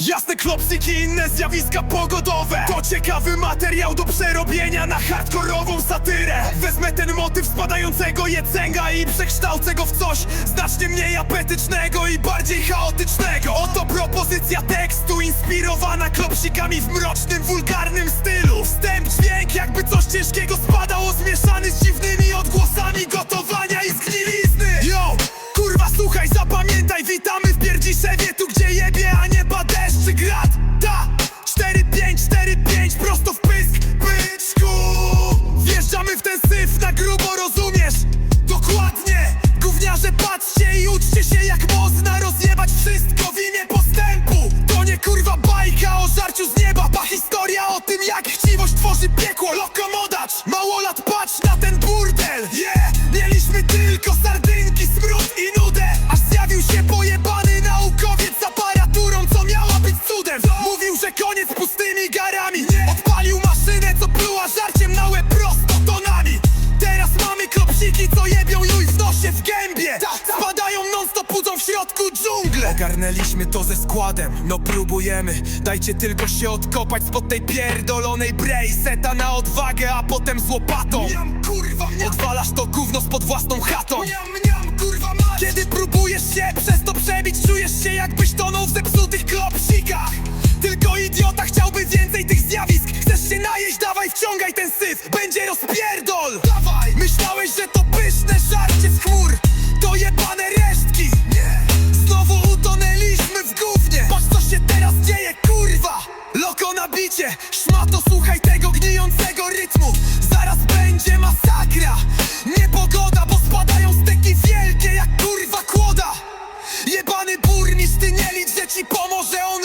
Jasne klopsiki i inne zjawiska pogodowe. To ciekawy materiał do przerobienia na hardkorową satyrę. Wezmę ten motyw spadającego jedzenia i przekształcę go w coś znacznie mniej apetycznego i bardziej chaotycznego. Oto propozycja tekstu inspirowana klopsikami w mrocznym, wulgarnym stylu. Wstęp dźwięk jakby coś ciężkiego spadało zmieszany z dziwnymi odgłosami gotowania i zgnilizny. Yo! Kurwa słuchaj, zapamiętaj, witamy w Pierdziszewie Tu gdzie i uczcie się jak można rozjebać wszystko w imię postępu To nie kurwa bajka o żarciu z nieba Ba historia o tym jak chciwość tworzy piekło Lokomodacz, małolat patrz na ten burdel Yeah! Mieliśmy tylko sardynki, dżunglę Ogarnęliśmy to ze składem, no próbujemy Dajcie tylko się odkopać spod tej pierdolonej brej. Seta na odwagę, a potem z łopatą. Kurwa, Odwalasz to gówno spod własną chatą. Kurwa, Kiedy próbujesz się przez to przebić Czujesz się jakbyś tonął w zepsutych klopsikach. Tylko idiota chciałby więcej tych zjawisk. Chcesz się najeść, dawaj wciągaj ten syf. Będzie rozpierdol. Dawaj! Myślałeś, że to pyszne żarcie z chmur na bicie. Szmato, słuchaj tego gnijącego rytmu. Zaraz będzie masakra. Niepogoda, bo spadają steki wielkie jak kurwa kłoda. Jebany burmistrz, ty nie licz, że ci pomoże On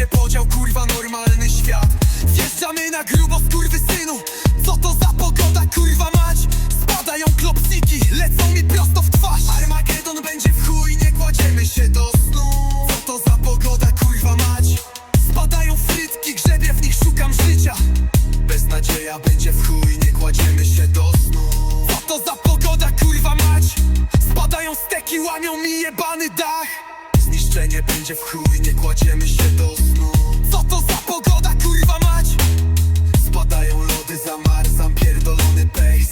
się podział, kurwa, normalny świat. Wjeżdżamy na grubo, synu. Co to za pogoda, kurwa mać? Spadają klopsiki, lecą mi prosto w twarz. Armagedon będzie w chuj, nie kładziemy się do snu. Co to za pogoda, kurwa mać? Spadają frytki, grzebię w nich, szukam życia. Beznadzieja będzie w chuj, nie kładziemy się do snu. Co to za pogoda, kurwa mać? Spadają steki, łamią mi jebany dach Zniszczenie będzie w chuj, nie kładziemy się do snu. Co to za pogoda, kurwa mać? Spadają lody, zamarzam, pierdolony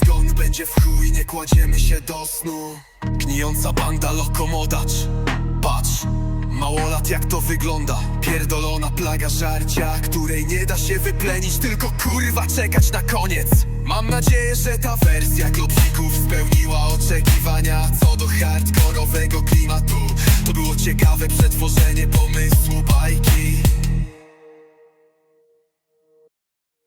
Gon będzie w chuj, nie kładziemy się do snu. Gnijąca banda lokomodacz. Patrz, małolat jak to wygląda. Pierdolona plaga żarcia, której nie da się wyplenić Tylko kurwa czekać na koniec. Mam nadzieję, że ta wersja klopsików spełniła oczekiwania Co do hardkorowego klimatu. To było ciekawe przetworzenie pomysłu bajki